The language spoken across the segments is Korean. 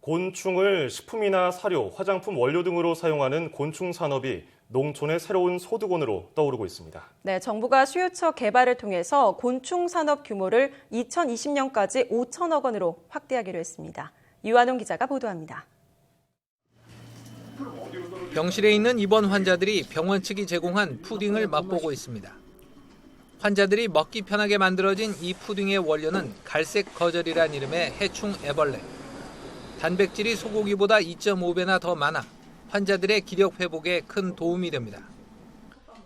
곤충을 식품이나 사료, 화장품 원료 등으로 사용하는 곤충 산업이 농촌의 새로운 소득원으로 떠오르고 있습니다. 네, 정부가 수요처 개발을 통해서 곤충 산업 규모를 2020년까지 5천억 원으로 확대하기로 했습니다. 유한홍 기자가 보도합니다. 병실에 있는 입원 환자들이 병원 측이 제공한 푸딩을 맛보고 있습니다. 환자들이 먹기 편하게 만들어진 이 푸딩의 원료는 갈색 거절이란 이름의 해충 애벌레. 단백질이 소고기보다 2.5배나 더 많아 환자들의 기력 회복에 큰 도움이 됩니다.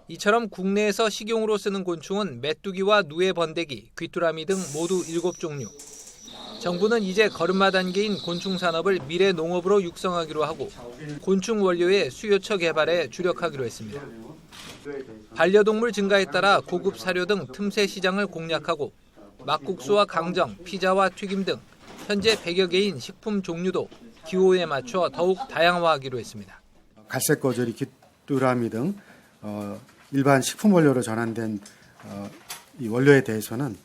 이처럼 국내에서 식용으로 쓰는 곤충은 메뚜기와 누에 번데기, 귀뚜라미 등 모두 7종류. 정부는 이제 걸음마 단계인 곤충 산업을 미래 농업으로 육성하기로 하고 곤충 원료의 수요처 개발에 주력하기로 했습니다. 반려동물 증가에 따라 고급 사료 등 틈새 시장을 공략하고 막국수와 강정, 피자와 튀김 등 현재 100여 개인 식품 종류도 기호에 맞춰 더욱 다양화하기로 했습니다. 갈색 거절이 귀뚜라미 등 어, 일반 식품 원료로 전환된 어, 이 원료에 대해서는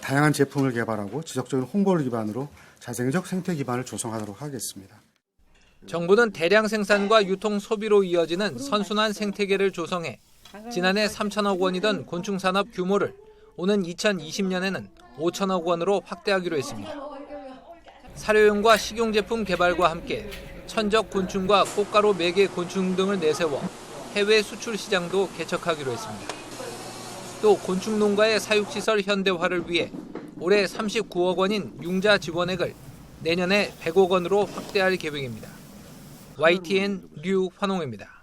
다양한 제품을 개발하고 지속적인 홍보를 기반으로 자생적 생태 기반을 조성하도록 하겠습니다. 정부는 대량 생산과 유통 소비로 이어지는 선순환 생태계를 조성해 지난해 3천억 원이던 곤충 산업 규모를 오는 2020년에는 5천억 원으로 확대하기로 했습니다. 사료용과 식용제품 개발과 함께 천적 곤충과 꽃가루 매개 곤충 등을 내세워 해외 수출 시장도 개척하기로 했습니다. 또 곤충 농가의 사육시설 현대화를 위해 올해 39억 원인 융자 지원액을 내년에 100억 원으로 확대할 계획입니다. YTN 류 환홍입니다.